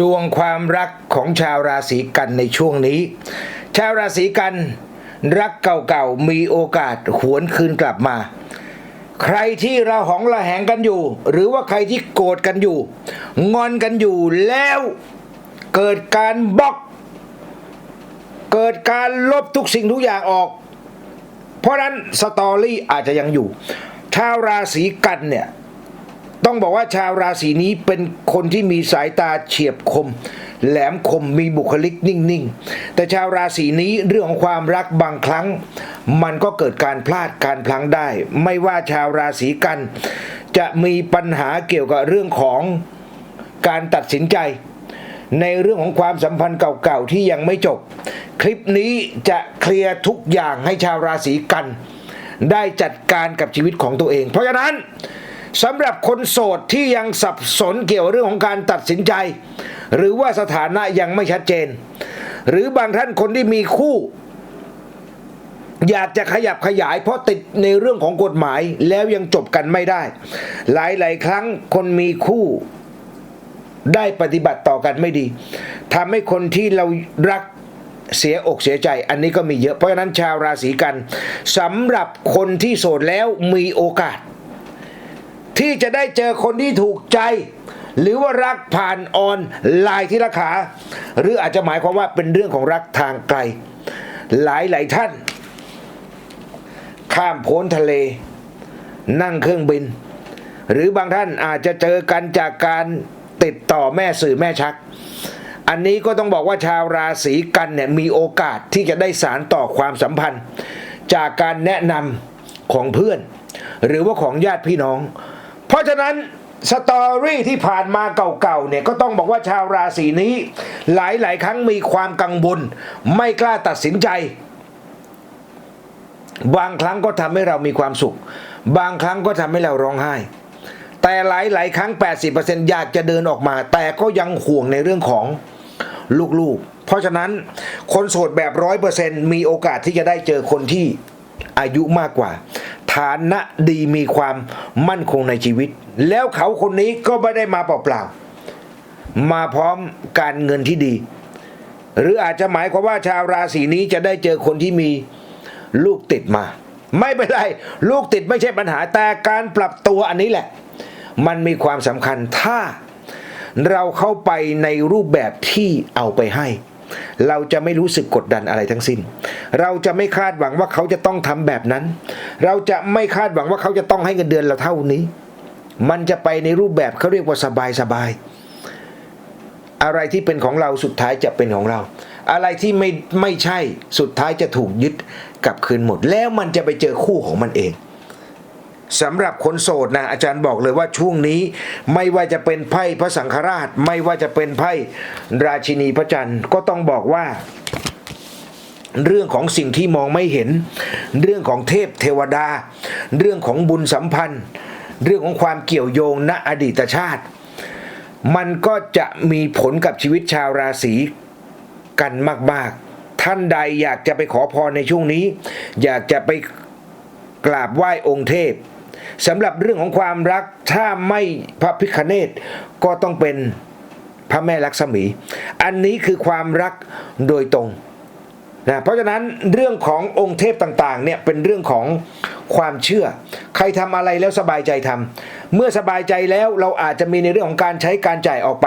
ดวงความรักของชาวราศีกันในช่วงนี้ ชาวราศีกันรักเก่าๆมีโอกาสหวนคืนกลับมา ใครที่ระหองระแหงกันอยู่ หรือว่าใครที่โกรธกันอยู่ งอนกันอยู่แล้วเกิดการบล็อก เกิดการลบทุกสิ่งทุกอย่างออก เพราะฉะนั้นสตอรี่อาจจะยังอยู่ ชาวราศีกันเนี่ย ต้องบอกว่าชาวราศีนี้เป็นคนที่มีสายตาเฉียบคม แหลมคมมีบุคลิกนิ่งๆ แต่ชาวราศีนี้เรื่องของความรักบางครั้ง มันก็เกิดการพลาดการพลั้งได้ ไม่ว่าชาวราศีกัน จะมีปัญหาเกี่ยวกับเรื่องของการตัดสินใจ ในเรื่องของความสัมพันธ์เก่าๆที่ยังไม่จบ คลิปนี้จะเคลียร์ทุกอย่างให้ชาวราศีกัน ได้จัดการกับชีวิตของตัวเอง เพราะฉะนั้น สำหรับคนโสดที่ยังสับสนเกี่ยวเรื่องของการตัดสินใจ หรือว่าสถานะยังไม่ชัดเจน หรือบางท่านคนที่มีคู่ อยากจะขยับขยายเพราะติดในเรื่องของกฎหมายแล้วยังจบกันไม่ได้ หลาย ๆ ครั้งคนมีคู่ได้ปฏิบัติต่อกันไม่ดีทำให้คนที่เรารักเสียอกเสียใจอันนี้ก็มีเยอะเพราะฉะนั้นชาวราศีกันสำหรับคนที่โสดแล้วมีโอกาส ที่จะได้เจอคนที่ถูกใจ หรือว่ารักผ่านออนไลน์ที่ราคา หรืออาจจะหมายความว่าเป็นเรื่องของรักทางไกล หลายหลายท่าน ข้ามพ้นทะเล นั่งเครื่องบิน หรือบางท่านอาจจะเจอกันจากการติดต่อแม่สื่อแม่ชัก อันนี้ก็ต้องบอกว่าชาวราศีกันเนี่ยมีโอกาสที่จะได้สารต่อความสัมพันธ์ จากการแนะนำของเพื่อน หรือว่าของญาติพี่น้อง เพราะฉะนั้นสตอรี่ที่ผ่านมาเก่าๆเนี่ยก็ต้องบอกว่าชาวราศีนี้ หลายๆ ครั้งมีความกังวลไม่กล้าตัดสินใจ บางครั้งก็ทำให้เรามีความสุข บางครั้งก็ทำให้เราร้องไห้ แต่หลายๆ ครั้ง 80%อยากจะเดินออกมา แต่ก็ยังห่วงในเรื่องของลูกๆ เพราะฉะนั้นคนโสดแบบร้อยเปอร์เซ็นมีโอกาสที่จะได้เจอคนที่อายุมากกว่า ฐานะดีมีความมั่นคงในชีวิต แล้วเขาคนนี้ก็ไม่ได้มาเปล่าๆมาพร้อมการเงินที่ดี หรืออาจจะหมายความว่าชาวราศีนี้จะได้เจอคนที่มีลูกติดมา ไม่เป็นไร ลูกติดไม่ใช่ปัญหาแต่การปรับตัวอันนี้แหละ มันมีความสำคัญถ้าเราเข้าไปในรูปแบบที่เอาไปให้ เราจะไม่รู้สึกกดดันอะไรทั้งสิ้น เราจะไม่คาดหวังว่าเขาจะต้องทำแบบนั้น เราจะไม่คาดหวังว่าเขาจะต้องให้เงินเดือนเราเท่านี้ มันจะไปในรูปแบบเขาเรียกว่าสบายสบายๆอะไรที่เป็นของเราสุดท้ายจะเป็นของเรา อะไรที่ไม่ไม่ใช่สุดท้ายจะถูกยึดกลับคืนหมด แล้วมันจะไปเจอคู่ของมันเองสำหรับคนโสดนะอาจารย์บอกเลยว่าช่วงนี้ไม่ว่าจะเป็นไพ่พระสังฆราช ไม่ว่าจะเป็นไพ่ราชินีพระจันทร์ก็ต้องบอกว่า เรื่องของสิ่งที่มองไม่เห็น เรื่องของเทพเทวดา เรื่องของบุญสัมพันธ์ เรื่องของความเกี่ยวโยงณอดีตชาติ มันก็จะมีผลกับชีวิตชาวราศีกันมาก ๆ ท่านใดอยากจะไปขอพรในช่วงนี้ อยากจะไปกราบไหว้องค์เทพสำหรับเรื่องของความรักถ้าไม่พระพิคเนตก็ต้องเป็นพระแม่ลักษมี อันนี้คือความรักโดยตรง นะเพราะฉะนั้นเรื่องขององค์เทพต่างๆเนี่ยเป็นเรื่องของความเชื่อ ใครทำอะไรแล้วสบายใจทำเมื่อสบายใจแล้วเราอาจจะมีในเรื่องของการใช้การจ่ายออกไป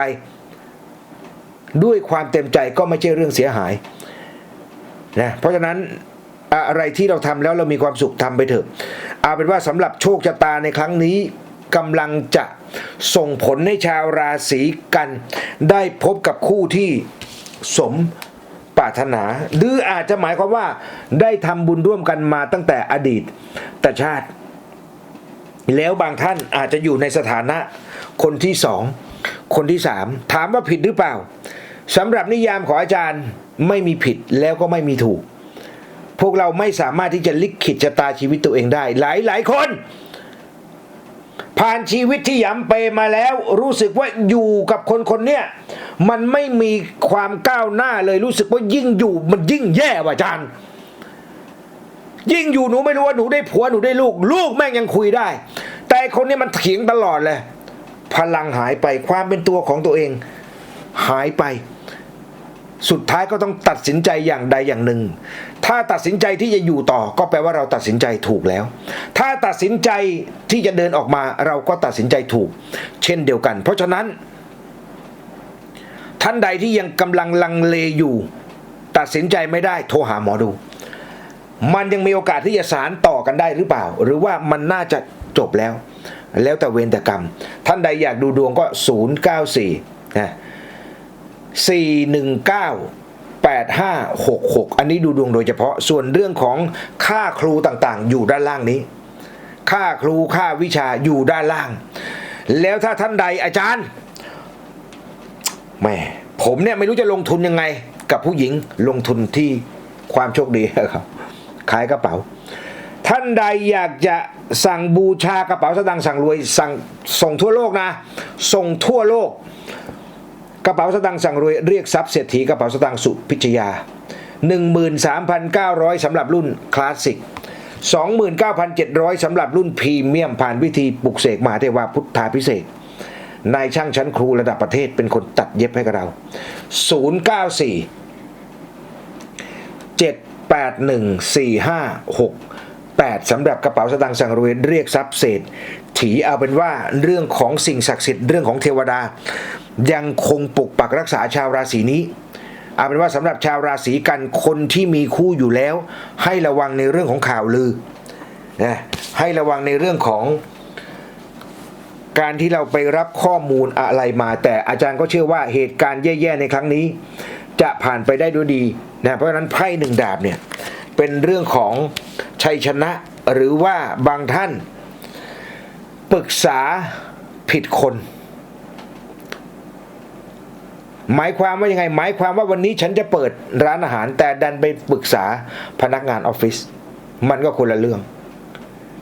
ด้วยความเต็มใจก็ไม่ใช่เรื่องเสียหายนะเพราะฉะนั้นอะไรที่เราทำแล้วเรามีความสุขทำไปเถอะเอาเป็นว่าสำหรับโชคชะตาในครั้งนี้กำลังจะส่งผลให้ชาวราศีกัน ได้พบกับคู่ที่สม ปรารถนา หรืออาจจะหมายความว่าได้ทำบุญร่วมกันมาตั้งแต่อดีตแต่ชาติ แล้วบางท่านอาจจะอยู่ในสถานะ คนที่สองคนที่สามถามว่าผิดหรือเปล่าสำหรับนิยามของอาจารย์ไม่มีผิดแล้วก็ไม่มีถูก พวกเราไม่สามารถที่จะลิขิตชะตาชีวิตตัวเองได้ หลายหลายคน ผ่านชีวิตที่ยำเปมาแล้วรู้สึกว่าอยู่กับคนคนเนี้ยมันไม่มีความก้าวหน้าเลยรู้สึกว่ายิ่งอยู่มันยิ่งแย่ว่ะอาจารย์ ยิ่งอยู่หนูไม่รู้ว่าหนูได้ผัวหนูได้ลูก ลูกแม่งยังคุยได้ แต่คนนี้มันเถียงตลอดเลย พลังหายไปความเป็นตัวของตัวเอง หายไป สุดท้ายก็ต้องตัดสินใจอย่างใดอย่างหนึ่ง ถ้าตัดสินใจที่จะอยู่ต่อก็แปลว่าเราตัดสินใจถูกแล้ว ถ้าตัดสินใจที่จะเดินออกมาเราก็ตัดสินใจถูก เช่นเดียวกัน เพราะฉะนั้น ท่านใดที่ยังกำลังลังเลอยู่ ตัดสินใจไม่ได้โทรหาหมอดู มันยังมีโอกาสที่จะสารต่อกันได้หรือเปล่า หรือว่ามันน่าจะจบแล้ว แล้วแต่เวรแต่กรรม ท่านใดอยากดูดวงก็ 094นะ419 8566 อันนี้ดูดวงโดยเฉพาะส่วนเรื่องของค่าครูต่างๆ อยู่ด้านล่างนี้ ค่าครูค่าวิชาอยู่ด้านล่าง แล้วถ้าท่านใดอาจารย์แหม่ผมเนี่ยไม่รู้จะลงทุนยังไง กับผู้หญิงลงทุนที่ความโชคดีครับขายกระเป๋า ท่านใดอยากจะสั่งบูชากระเป๋าสตางค์สั่งรวยสั่งส่งทั่วโลกนะ ส่งทั่วโลก กระเป๋าสตางค์สั่งรวยเรียกทรัพย์เศรษฐีกระเป๋าสตางค์สุพิชยา 13,900สำหรับรุ่นคลาสสิก 29,700สำหรับรุ่นพรีเมียมผ่านวิธีปลุกเสกมหาเทวาพุทธาพิเศษนายช่างชั้นครูระดับประเทศเป็นคนตัดเย็บให้กับเรา 094 781 4568สำหรับกระเป๋าสตางค์สังรวยเรียกทรัพย์เศษถีเอาเป็นว่าเรื่องของสิ่งศักดิ์สิทธิ์เรื่องของเทวดา ยังคงปกปักรักษาชาวราศีนี้เอาเป็นว่าสำหรับชาวราศีกันคนที่มีคู่อยู่แล้ว ให้ระวังในเรื่องของข่าวลือนะให้ระวังในเรื่องของการที่เราไปรับข้อมูลอะไรมา แต่อาจารย์ก็เชื่อว่าเหตุการณ์แย่ๆในครั้งนี้ จะผ่านไปได้ด้วยดีนะเพราะฉะนั้นไพ่หนึ่งดาบเนี่ยเป็นเรื่องของชัยชนะหรือว่าบางท่าน ปรึกษาผิดคน หมายความว่ายังไง หมายความว่าวันนี้ฉันจะเปิดร้านอาหาร แต่ดันไปปรึกษาพนักงานออฟฟิศมันก็คนละเรื่อง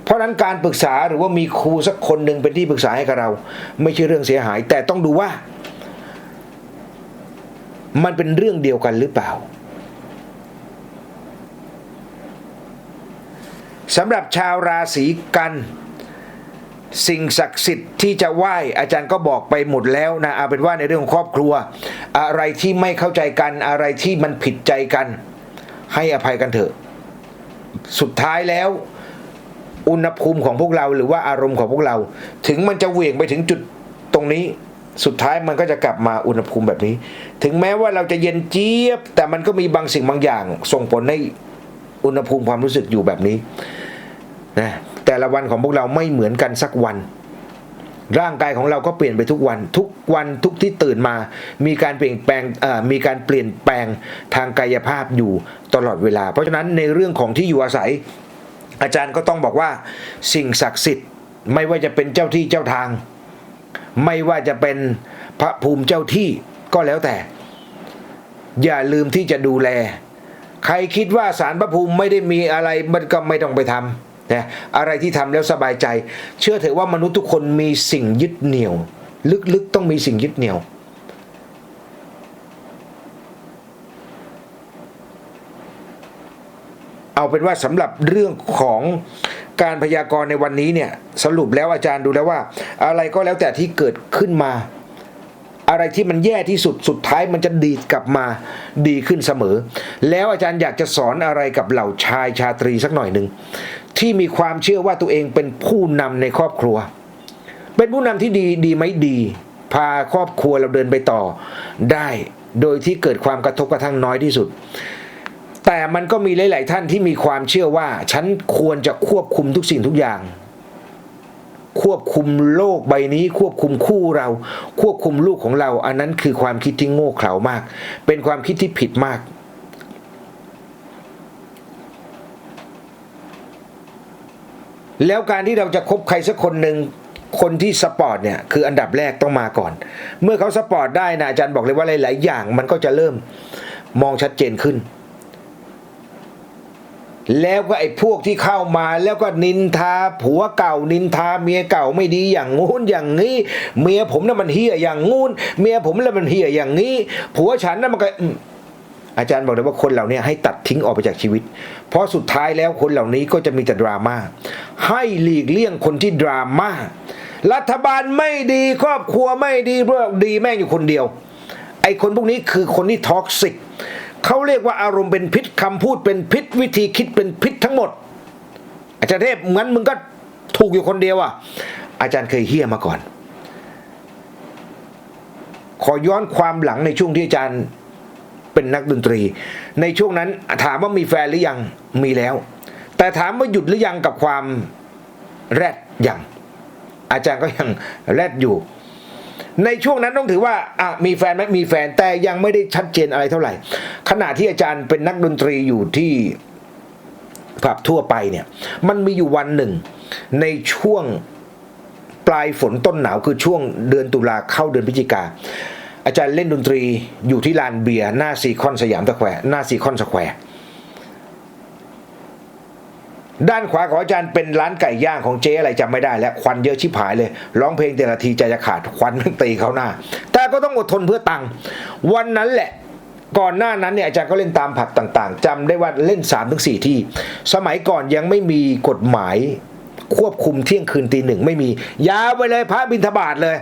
เพราะฉะนั้นการปรึกษาหรือว่ามีครูสักคนหนึ่งเป็นที่ปรึกษาให้กับเรา ไม่ใช่เรื่องเสียหาย แต่ต้องดูว่า มันเป็นเรื่องเดียวกันหรือเปล่าสำหรับชาวราศีกัน สิ่งศักดิ์สิทธิ์ที่จะไหว้อาจารย์ก็บอกไปหมดแล้วนะเอาเป็นว่าในเรื่องของครอบครัว อะไรที่ไม่เข้าใจกันอะไรที่มันผิดใจกัน ให้อภัยกันเถอะ สุดท้ายแล้ว อุณหภูมิของพวกเราหรือว่าอารมณ์ของพวกเรา ถึงมันจะเหวี่ยงไปถึงจุดตรงนี้ สุดท้ายมันก็จะกลับมาอุณหภูมิแบบนี้ ถึงแม้ว่าเราจะเย็นเจี๊ยบ แต่มันก็มีบางสิ่งบางอย่าง ส่งผลให้อุณหภูมิความรู้สึกอยู่แบบนี้นะ แต่ละวันของพวกเราไม่เหมือนกันสักวัน ร่างกายของเราก็เปลี่ยนไปทุกวัน ทุกวันทุกที่ตื่นมา มีการเปลี่ยนแปลงมีการเปลี่ยนแปลงทางกายภาพอยู่ตลอดเวลา เพราะฉะนั้นในเรื่องของที่อยู่อาศัย อาจารย์ก็ต้องบอกว่าสิ่งศักดิ์สิทธิ์ไม่ว่าจะเป็นเจ้าที่เจ้าทาง ไม่ว่าจะเป็นพระภูมิเจ้าที่ก็แล้วแต่ อย่าลืมที่จะดูแล ใครคิดว่าสารพระภูมิไม่ได้มีอะไรมันก็ไม่ต้องไปทำ นะอะไรที่ทำแล้วสบายใจ เชื่อเถอะว่ามนุษย์ทุกคนมีสิ่งยึดเหนี่ยว ลึกๆต้องมีสิ่งยึดเหนี่ยว เอาเป็นว่าสำหรับเรื่องของการพยากรณ์ในวันนี้เนี่ยสรุปแล้วอาจารย์ดูแล้วว่า อะไรก็แล้วแต่ที่เกิดขึ้นมา อะไรที่มันแย่ที่สุดสุดท้ายมันจะดีดกลับมาดีขึ้นเสมอ แล้วอาจารย์อยากจะสอนอะไรกับเหล่าชายชาตรีสักหน่อยหนึ่ง ที่มีความเชื่อว่าตัวเองเป็นผู้นำในครอบครัว เป็นผู้นำที่ดีดีไหมดี พาครอบครัวเราเดินไปต่อ ได้โดยที่เกิดความกระทบกระทั่งน้อยที่สุด แต่มันก็มีหลาย ๆ ท่านที่มีความเชื่อว่า ฉันควรจะควบคุมทุกสิ่งทุกอย่าง ควบคุมโลกใบนี้ ควบคุมคู่เรา ควบคุมลูกของเรา อันนั้นคือความคิดที่โง่เขลามาก เป็นความคิดที่ผิดมาก แล้วการที่เราจะคบใครสักคนหนึ่งคนที่สปอร์ตเนี่ยคืออันดับแรกต้องมาก่อน เมื่อเขาสปอร์ตได้นะอาจารย์บอกเลยว่าหลาย ๆ อย่างมันก็จะเริ่มมองชัดเจนขึ้น แล้วก็ไอ้พวกที่เข้ามาแล้วก็นินทาผัวเก่านินทาเมียเก่าไม่ดีอย่างงู้นอย่างนี้ เมียผมน่ะมันเฮียอย่างงู้น เมียผมน่ะมันเฮียอย่างนี้ ผัวฉันน่ะมันก็ อาจารย์บอกเลยว่าคนเหล่านี้ให้ตัดทิ้งออกไปจากชีวิต เพราะสุดท้ายแล้วคนเหล่านี้ก็จะมีแต่ดราม่าให้หลีกเลี่ยงคนที่ดราม่ารัฐบาลไม่ดีครอบครัวไม่ดีเพราะดีแม่งอยู่คนเดียวไออ้คนพวกนี้คือคนที่ท็อกซิกเขาเรียกว่าอารมณ์เป็นพิษคำพูดเป็นพิษวิธีคิดเป็นพิษทั้งหมด อาจารย์เทพงั้นมึงก็ถูกอยู่คนเดียวอะ อาจารย์เคยเฮี้ยมาก่อน ขอย้อนความหลังในช่วงที่อาจารย์ เป็นนักดนตรี ในช่วงนั้นถามว่ามีแฟนหรือยังมีแล้ว แต่ถามว่าหยุดหรือยังกับความแรดยังอาจารย์ก็ยังแรดอยู่ ในช่วงนั้นต้องถือว่าอะมีแฟนไหมมีแฟนแต่ยังไม่ได้ชัดเจนอะไรเท่าไหร่ ขณะที่อาจารย์เป็นนักดนตรีอยู่ที่ผับทั่วไปเนี่ย มันมีอยู่วันหนึ่ง ในช่วงปลายฝนต้นหนาวคือช่วงเดือนตุลาเข้าเดือนพฤศจิกา อาจารย์เล่นดนตรีอยู่ที่ลานเบียร์หน้าซีคอนสยามสแควร์หน้าซีคอนสแควร์ด้านขวาของอาจารย์เป็นร้านไก่ย่างของเจ๊อะไรจำไม่ได้ แล้วควันเยอะชิบหายเลยร้องเพลงแต่ละทีใจจะขาดควันมันตีเขาหน้า แต่ก็ต้องอดทนเพื่อตังค์วันนั้นแหละก่อนหน้านั้นเนี่ยอาจารย์ก็เล่นตามผับต่างๆจำได้ว่าเล่น3าถึงสที่ สมัยก่อนยังไม่มีกฎหมาย ควบคุมเที่ยงคืนตีหนึ่งไม่มี ยาวไปเลยพระบิณฑบาตเลย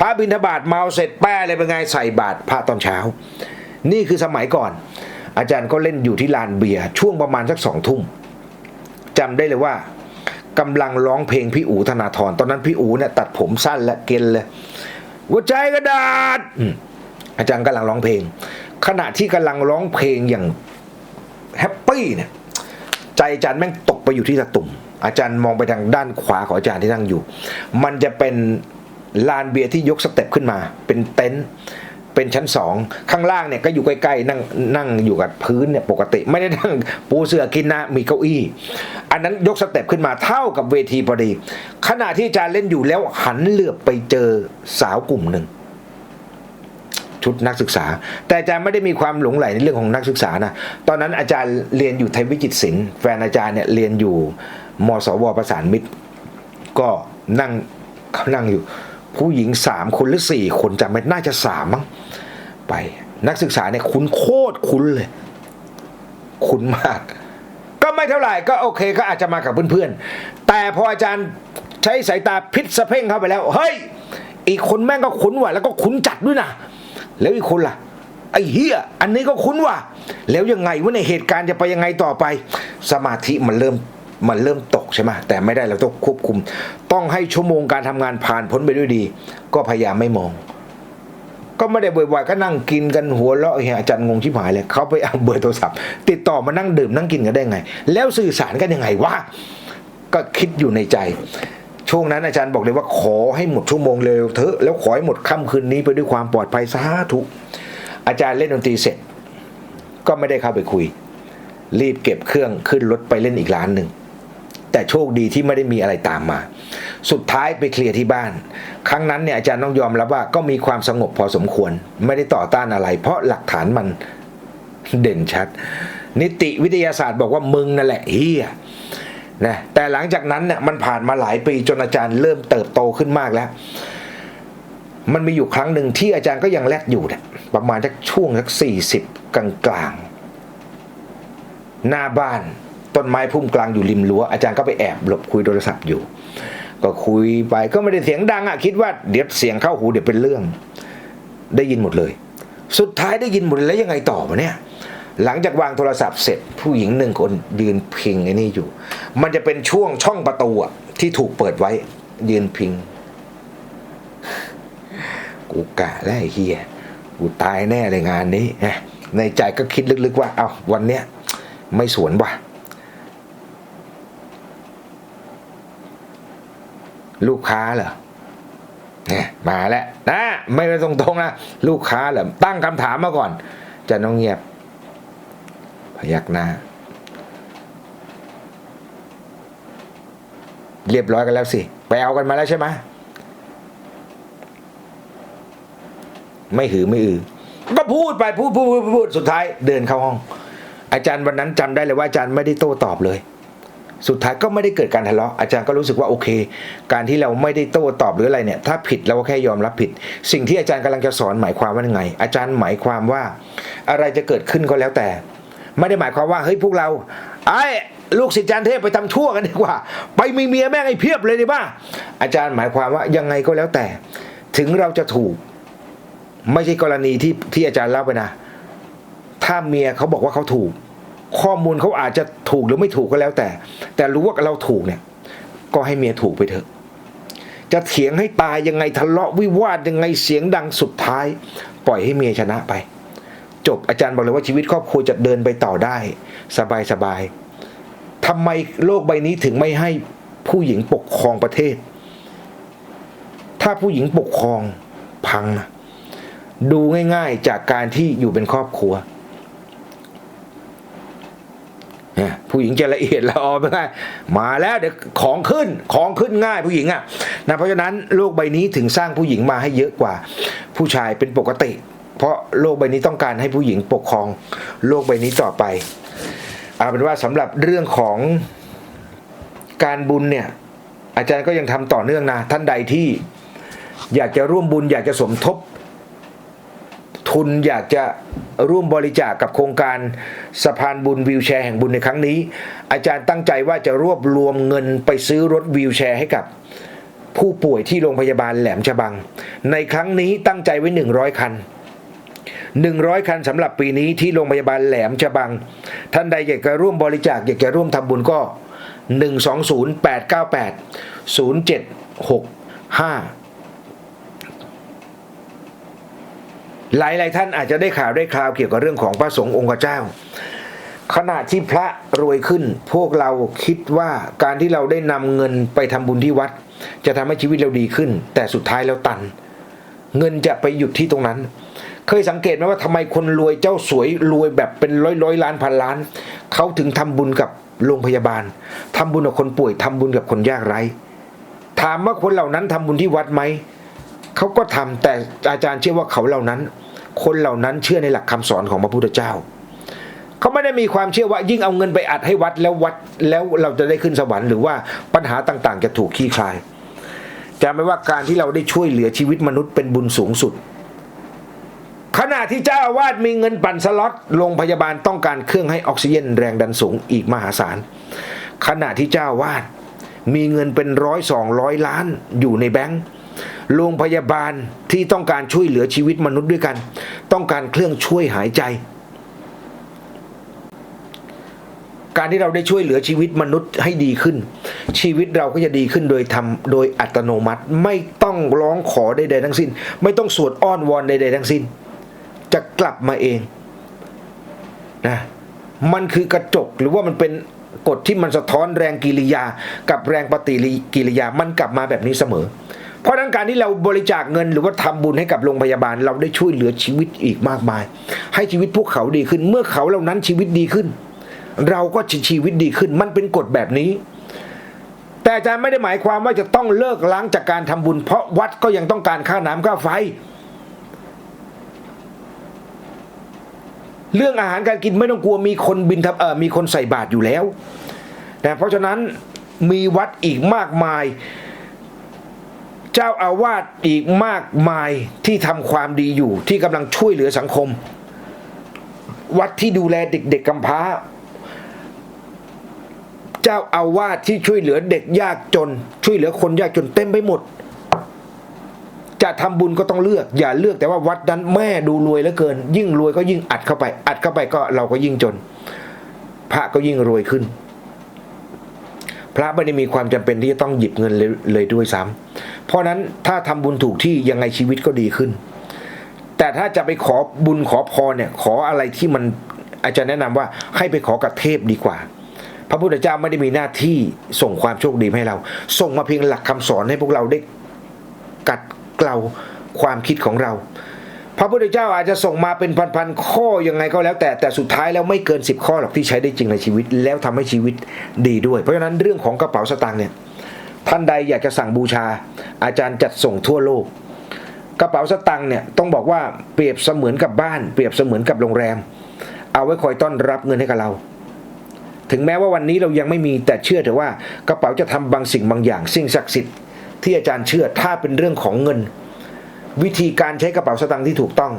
พระบิณฑบาตเมาเสร็จแป้เลยเป็นไงใส่บาตรพระตอนเช้า นี่คือสมัยก่อน อาจารย์ก็เล่นอยู่ที่ลานเบียร์ช่วงประมาณสักสองทุ่มจำได้เลยว่ากำลังร้องเพลงพี่อูธนาธรตอนนั้นพี่อูเนี่ยตัดผมสั้นและเกณฑ์เลยหัวใจกระดาษอืมอาจารย์กำลังร้องเพลง ขณะที่กำลังร้องเพลงอย่างแฮปปี้เนี่ยใจอาจารย์แม่งตกไปอยู่ที่ตะตุ่ม อาจารย์มองไปทางด้านขวาของอาจารย์ที่นั่งอยู่ มันจะเป็นลานเบียร์ที่ยกสเต็ปขึ้นมา เป็นเต็นท์เป็นชั้นสองข้างล่างเนี่ยก็อยู่ใกล้ๆนั่งนั่งอยู่กับพื้นเนี่ยปกติ ไม่ได้นั่งปูเสื่อกินนะมีเก้าอี้ อันนั้นยกสเต็ปขึ้นมาเท่ากับเวทีพอดี ขณะที่อาจารย์เล่นอยู่แล้วหันเหลือบไปเจอสาวกลุ่มหนึ่งชุดนักศึกษา แต่อาจารย์ไม่ได้มีความหลงใหลในเรื่องของนักศึกษานะตอนนั้นอาจารย์เรียนอยู่ไทยวิจิตรศิลป์แฟนอาจารย์เนี่ยเรียนอยู่ มสวประสานมิตร ก็นั่งเขานั่งอยู่ ผู้หญิงสามคนหรือสี่คนจำไม่น่าจะสามมั้งไป นักศึกษาเนี่ยคุ้นโคตรคุ้นเลย คุ้นมาก ก็ไม่เท่าไหร่ก็โอเคก็อาจจะมากับเพื่อนๆ แต่พออาจารย์ใช้สายตาพิษสะเพ่งเข้าไปแล้ว เฮ้ย อีกคนแม่งก็คุ้นว่ะแล้วก็คุ้นจัดด้วยนะแล้วอีกคนล่ะไอ้เฮียอันนี้ก็คุ้นว่ะ แล้วยังไงวะในเหตุการณ์จะไปยังไงต่อไป สมาธิมันเริ่ม มันเริ่มตกใช่ไหมแต่ไม่ได้เราต้องควบคุม ต้องให้ชั่วโมงการทำงานผ่านพ้นไปด้วยดี ก็พยายามไม่มอง ก็ไม่ได้บ่อยๆก็นั่งกินกันหัวเราะเฮียอาจารย์งงชิบหายเลยเขาไปเอาเบอร์โทรศัพท์ ติดต่อมานั่งดื่มนั่งกินกันได้ไง แล้วสื่อสารกันยังไงวะก็คิดอยู่ในใจช่วงนั้นอาจารย์บอกเลยว่าขอให้หมดชั่วโมงเร็วเถอะแล้วขอให้หมดค่ำคืนนี้ไปด้วยความปลอดภัยสาธุอาจารย์เล่นดนตรีเสร็จ ก็ไม่ได้เข้าไปคุย รีบเก็บเครื่องขึ้นรถไปเล่นอีกร้านหนึ่ง แต่โชคดีที่ไม่ได้มีอะไรตามมา สุดท้ายไปเคลียร์ที่บ้าน ครั้งนั้นเนี่ยอาจารย์ต้องยอมรับว่าก็มีความสงบพอสมควร ไม่ได้ต่อต้านอะไร เพราะหลักฐานมันเด่นชัด นิติวิทยาศาสตร์บอกว่ามึงนั่นแหละเฮียนะแต่หลังจากนั้นเนี่ยมันผ่านมาหลายปีจนอาจารย์เริ่มเติบโตขึ้นมากแล้ว มันมีอยู่ครั้งหนึ่งที่อาจารย์ก็ยังแลดอยู่เนี่ยประมาณสักช่วงสักสี่สิบกลางๆหน้าบ้าน ต้นไม้พุ่มกลางอยู่ริมรั้วอาจารย์ก็ไปแอบหลบคุยโทรศัพท์อยู่ ก็คุยไปก็ไม่ได้เสียงดังอะคิดว่าเดี๋ยวเสียงเข้าหูเดี๋ยวเป็นเรื่อง ได้ยินหมดเลย สุดท้ายได้ยินหมดแล้วยังไงต่อวะเนี่ยหลังจากวางโทรศัพท์เสร็จผู้หญิงหนึ่งคนยืนพิงไอ้นี่อยู่ มันจะเป็นช่วงช่องประตูอะที่ถูกเปิดไว้ ยืนพิง กูกะแล้วเฮียกูตายแน่เลยงานนี้นะในใจก็คิดลึกๆว่า เอาวันเนี้ยไม่สวนว่ะ ลูกค้าเหรอเนี่ยมาแล้วนะไม่ได้ตรงๆนะลูกค้าเหรอตั้งคำถามมาก่อน จะน้องเงียบ พยักหน้า เรียบร้อยกันแล้วสิไปเอากันมาแล้วใช่ไหมไม่หือไม่อือ ก็พูดไปพูดพูดพูดพูดสุดท้ายเดินเข้าห้อง อาจารย์วันนั้นจำได้เลยว่าอาจารย์ไม่ได้โต้ตอบเลย สุดท้ายก็ไม่ได้เกิดการทะเลาะอาจารย์ก็รู้สึกว่าโอเค การที่เราไม่ได้โต้ตอบหรืออะไรเนี่ย ถ้าผิดเราก็แค่ยอมรับผิด สิ่งที่อาจารย์กำลังจะสอนหมายความว่ายังไง อาจารย์หมายความว่า อะไรจะเกิดขึ้นก็แล้วแต่ ไม่ได้หมายความว่าเฮ้ยพวกเราไอ้ลูกศิษย์อาจารย์เทพไปทำชั่วกันดีกว่า ไปมีเมียแม่งไอ้เพียบเลยดีป่ะอาจารย์หมายความว่ายังไงก็แล้วแต่ ถึงเราจะถูก ไม่ใช่กรณีที่ที่อาจารย์เล่าไปนะ ถ้าเมียเขาบอกว่าเขาถูก ข้อมูลเขาอาจจะถูกหรือไม่ถูกก็แล้วแต่ แต่รู้ว่าเราถูกเนี่ย ก็ให้เมียถูกไปเถอะ จะเถียงให้ตายยังไงทะเลาะวิวาทยังไงเสียงดังสุดท้าย ปล่อยให้เมียชนะไป จบอาจารย์บอกเลยว่าชีวิตครอบครัวจะเดินไปต่อได้ สบายสบายๆทำไมโลกใบนี้ถึงไม่ให้ผู้หญิงปกครองประเทศ ถ้าผู้หญิงปกครองพังนะดูง่ายๆจากการที่อยู่เป็นครอบครัวเนี่ย ผู้หญิงจะละเอียดละออไม่ได้มาแล้วเดี๋ยวของขึ้นของขึ้นง่ายผู้หญิงอะ่ะนะเพราะฉะนั้นโลกใบนี้ถึงสร้างผู้หญิงมาให้เยอะกว่า ผู้ชายเป็นปกติ เพราะโลกใบนี้ต้องการให้ผู้หญิงปกครองโลกใบนี้ต่อไปเอาเป็นว่าสำหรับเรื่องของการบุญเนี่ยอาจารย์ก็ยังทำต่อเนื่องนะท่านใดที่อยากจะร่วมบุญอยากจะสมทบ ทุนอยากจะร่วมบริจาคกกับโครงการสะพานบุญวิวแชร์แห่งบุญในครั้งนี้ อาจารย์ตั้งใจว่าจะรวบรวมเงินไปซื้อรถวิวแชร์ให้กับ ผู้ป่วยที่โรงพยาบาลแหลมฉบัง ในครั้งนี้ตั้งใจไว้ 100 คัน 100 คันสำหรับปีนี้ที่โรงพยาบาลแหลมฉบัง ท่านใดอยากจะร่วมบริจาคอยากจะร่วมทำบุญก็ 120 898 0765 หลายหลายๆท่านอาจจะได้ข่าวได้คราวเกี่ยวกับเรื่องของพระสงฆ์องค์เจ้า ขณะที่พระรวยขึ้น พวกเราคิดว่าการที่เราได้นำเงินไปทำบุญที่วัด จะทำให้ชีวิตเราดีขึ้น แต่สุดท้ายแล้วตัน เงินจะไปหยุดที่ตรงนั้น เคยสังเกตไหมว่าทำไมคนรวยเจ้าสวยรวยแบบเป็นร้อยร้อยล้านพันล้านเขาถึงทำบุญกับโรงพยาบาลทำบุญกับคนป่วยทำบุญกับคนยากไร้ถามว่าคนเหล่านั้นทำบุญที่วัดไหม เขาก็ทำแต่อาจารย์เชื่อว่าเขาเหล่านั้น คนเหล่านั้นเชื่อในหลักคำสอนของพระพุทธเจ้า เขาไม่ได้มีความเชื่อว่ายิ่งเอาเงินไปอัดให้วัดแล้ววัดแล้วเราจะได้ขึ้นสวรรค์หรือว่าปัญหาต่างๆ จะถูกคลี่คลายจำไว้ว่าการที่เราได้ช่วยเหลือชีวิตมนุษย์เป็นบุญสูงสุด ขณะที่เจ้าอาวาสมีเงินปั่นสล็อตโรงพยาบาลต้องการเครื่องให้ออกซิเจนแรงดันสูงอีกมหาศาล ขณะที่เจ้าอาวาสมีเงินเป็นร้อยสองร้อยล้านอยู่ในแบงก์ โรงพยาบาลที่ต้องการช่วยเหลือชีวิตมนุษย์ด้วยกัน ต้องการเครื่องช่วยหายใจ การที่เราได้ช่วยเหลือชีวิตมนุษย์ให้ดีขึ้น ชีวิตเราก็จะดีขึ้นโดยทำโดยอัตโนมัติไม่ต้องร้องขอใดๆทั้งสิ้น ไม่ต้องสวดอ้อนวอนใดๆทั้งสิ้น จะกลับมาเองนะมันคือกระจกหรือว่ามันเป็นกฎที่มันสะท้อนแรงกิริยา กับแรงปฏิกิริยามันกลับมาแบบนี้เสมอ เพราะนั้นการที่เราบริจาคเงินหรือว่าทำบุญให้กับโรงพยาบาล เราได้ช่วยเหลือชีวิตอีกมากมาย ให้ชีวิตพวกเขาดีขึ้น เมื่อเขาเหล่านั้นชีวิตดีขึ้น เราก็ชีวิตดีขึ้น มันเป็นกฎแบบนี้ แต่อาจารย์ไม่ได้หมายความว่าจะต้องเลิกล้างจากการทำบุญ เพราะวัดก็ยังต้องการค่าน้ำค่าไฟ เรื่องอาหารการกินไม่ต้องกลัวมีคนบินทบเออมีคนใส่บาตรอยู่แล้วนะเพราะฉะนั้นมีวัดอีกมากมาย เจ้าอาวาสอีกมากมายที่ทำความดีอยู่ ที่กำลังช่วยเหลือสังคม วัดที่ดูแลเด็กๆกำพร้า เจ้าอาวาสที่ช่วยเหลือเด็กยากจน ช่วยเหลือคนยากจนเต็มไปหมด จะทำบุญก็ต้องเลือก อย่าเลือกแต่ว่าวัดนั้นแม่ดูรวยเหลือเกิน ยิ่งรวยก็ยิ่งอัดเข้าไป อัดเข้าไปก็เราก็ยิ่งจน พระก็ยิ่งรวยขึ้น ระไม่ได้มีความจำเป็นที่จะต้องหยิบเงินเลยเลยด้วยซ้ำเพราะนั้นถ้าทำบุญถูกที่ยังไงชีวิตก็ดีขึ้น แต่ถ้าจะไปขอบุญขอพรเนี่ยขออะไรที่มันอาจารย์แนะนำว่าให้ไปขอกับเทพดีกว่า พระพุทธเจ้าไม่ได้มีหน้าที่ส่งความโชคดีให้เรา ส่งมาเพียงหลักคำสอนให้พวกเราได้กัดเกลาความคิดของเรา พระพุทธเจ้าอาจจะส่งมาเป็นพันๆข้อยังไงก็แล้ว แต่แต่สุดท้ายแล้วไม่เกิน 10 ข้อหรอกที่ใช้ได้จริงในชีวิต แล้วทำให้ชีวิตดีด้วย เพราะฉะนั้นเรื่องของกระเป๋าสตางค์เนี่ยท่านใดอยากจะสั่งบูชา อาจารย์จัดส่งทั่วโลก กระเป๋าสตางค์เนี่ยต้องบอกว่าเปรียบเสมือนกับบ้าน เปรียบเสมือนกับโรงแรม เอาไว้คอยต้อนรับเงินให้กับเรา ถึงแม้ว่าวันนี้เรายังไม่มีแต่เชื่อเถอะว่ากระเป๋าจะทำบางสิ่งบางอย่าง สิ่งศักดิ์สิทธิ์ที่อาจารย์เชื่อถ้าเป็นเรื่องของเงิน วิธีการใช้กระเป๋าสตางค์ที่ถูกต้อง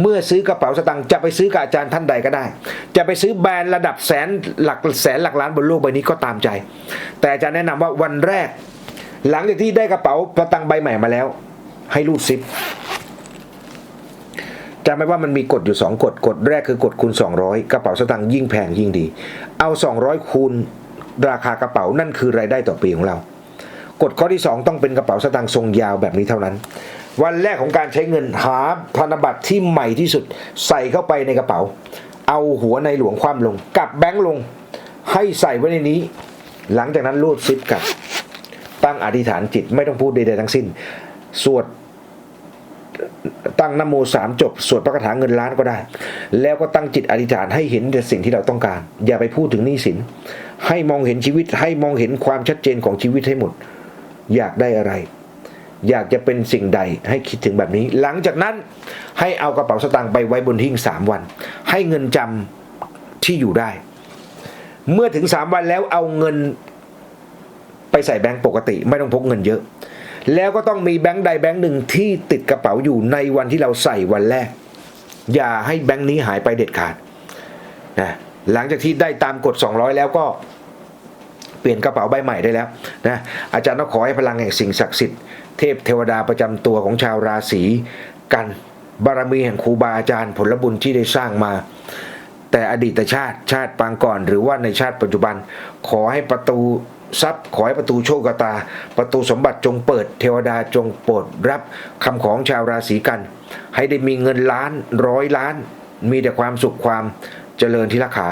เมื่อซื้อกระเป๋าสตางค์จะไปซื้อกับอาจารย์ท่านใดก็ได้ จะไปซื้อแบรนด์ระดับแสนหลักแสนหลักล้านบนโลกใบนี้ก็ตามใจ แต่อาจารย์แนะนำว่าวันแรก หลังจากที่ได้กระเป๋าสตางค์ใบใหม่มาแล้ว ให้รูดซิปจำไว้ว่ามันมีกฎอยู่ 2กฎกฎแรกคือกฎคูณ 200 กระเป๋าสตางค์ยิ่งแพงยิ่งดี เอา 200 คูณราคากระเป๋านั่นคือรายได้ต่อปีของเรากฎข้อที่ 2 ต้องเป็นกระเป๋าสตางค์ทรงยาวแบบนี้เท่านั้น วันแรกของการใช้เงินหาธนบัตรที่ใหม่ที่สุด ใส่เข้าไปในกระเป๋า เอาหัวในหลวงคว่ำลงกลับแบงค์ลง ให้ใส่ไว้ในนี้ หลังจากนั้นรูดซิปกลับ ตั้งอธิษฐานจิตไม่ต้องพูดใดๆทั้งสิ้น สวดตั้งนโมสามจบ สวดพระคาถาเงินล้านก็ได้ แล้วก็ตั้งจิตอธิษฐานให้เห็นแต่สิ่งที่เราต้องการ อย่าไปพูดถึงหนี้สิน ให้มองเห็นชีวิตให้มองเห็นความชัดเจนของชีวิตให้หมด อยากได้อะไร อยากจะเป็นสิ่งใดให้คิดถึงแบบนี้ หลังจากนั้นให้เอากระเป๋าสตางค์ไปไว้บนหิ้งสามวัน ให้เงินจำที่อยู่ได้ เมื่อถึงสามวันแล้วเอาเงินไปใส่แบงก์ปกติ ไม่ต้องพกเงินเยอะ แล้วก็ต้องมีแบงก์ใดแบงก์หนึ่งที่ติดกระเป๋าอยู่ในวันที่เราใส่วันแรก อย่าให้แบงก์นี้หายไปเด็ดขาดนะหลังจากที่ได้ตามกฎ 200 แล้วก็เปลี่ยนกระเป๋าใบใหม่ได้แล้วนะอาจารย์ต้องขอให้พลังแห่งสิ่งศักดิ์สิทธิ์ เทพเทวดาประจำตัวของชาวราศีกัน บารมีแห่งครูบาอาจารย์ผลบุญที่ได้สร้างมา แต่อดีตชาติชาติปางก่อน หรือว่าในชาติปัจจุบัน ขอให้ประตูทรัพย์ขอให้ประตูโชคชะตา ประตูสมบัติจงเปิด เทวดาจงโปรดรับคำของชาวราศีกัน ให้ได้มีเงินล้านร้อยล้าน มีแต่ความสุขความเจริญที่ราขา